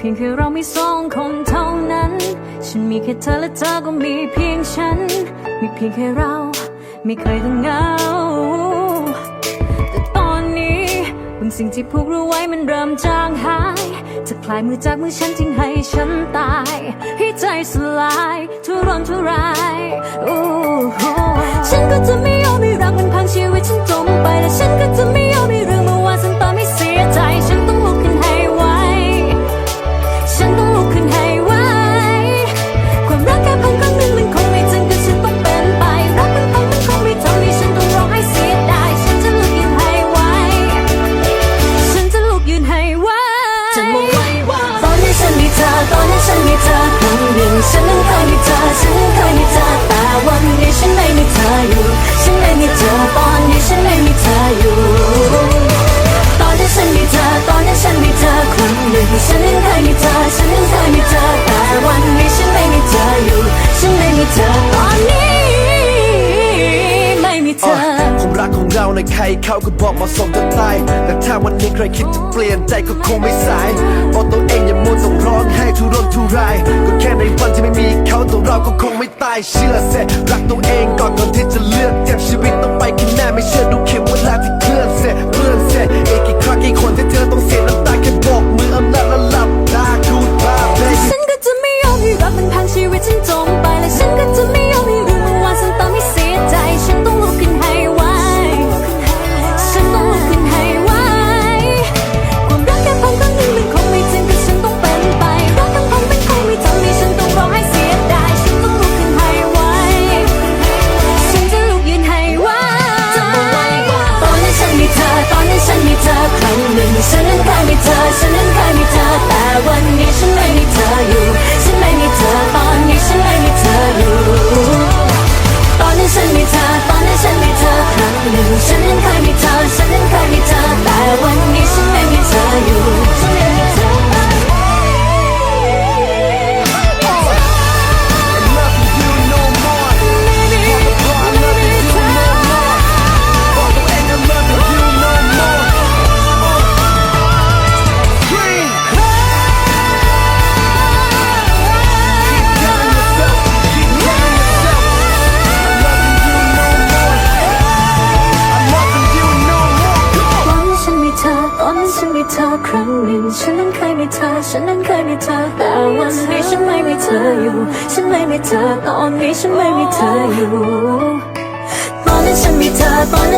เพียงแค่เรามีสองคนเท่านั้น ฉันมีแค่เธอและเธอก็มีเพียงฉัน มีเพียงแค่เราไม่เคยต้องเหงา แต่ตอนนี้บางสิ่งที่ผูกเราไว้มันเริ่มจางหายจะคลายมือจากมือฉันจึงให้ฉันตาย ให้ใจสลายทุรนทุราย โอ้ ฉันนั้นเคยมีเธอ ฉันนั้นเคยมีเธอ แต่วันนี้ฉันไม่มีเธออยู่ ฉันไม่มีเธอ ตอนนี้ฉันไม่มีเธออยู่ ตอนที่ฉันมีเธอ ตอนที่ฉันมีเธอครั้งหนึ่ง ฉันนั้นเคยมีเธอ ฉันนั้นเคยมีเธอ แต่วันนี้ฉันไม่มีเธออยู่ ฉันไม่มีเธอ ตอนนี้ ไม่มีเธอ ความรักของเราในใครเขาก็บอกเหมาะสมจะตายแต่ถ้าวันนี้ใครคิดจะเปลี่ยนใจก็คงไม่สายบอกตัวเองอย่ามัวต้องร้องไห้ทุรนทุราย แค่ในวันที่ไม่มีเขาตัวเราก็คงไม่ตายเชื่อเสรักตัวเองก่อนก่อนที่จะเลือกเจ็บชีวิตต้อง ฉันนั้นเคยมีเธอ ฉันนั้นเคยมีเธอ แต่วันนี้ฉันไม่มีเธออยู่ อครั้งหนึ่งฉันนั้นเคยมีเธอ ฉันนั้นเคยมีเธอ แต่วันนี้ฉันไม่มีเธออยู่ ฉันไม่มีเธอ ตอนนี้ฉันไม่มีเธออยู่ ตอนนั้นฉันมีเธอครั้งหนึ่งฉันมีเธอนนั้น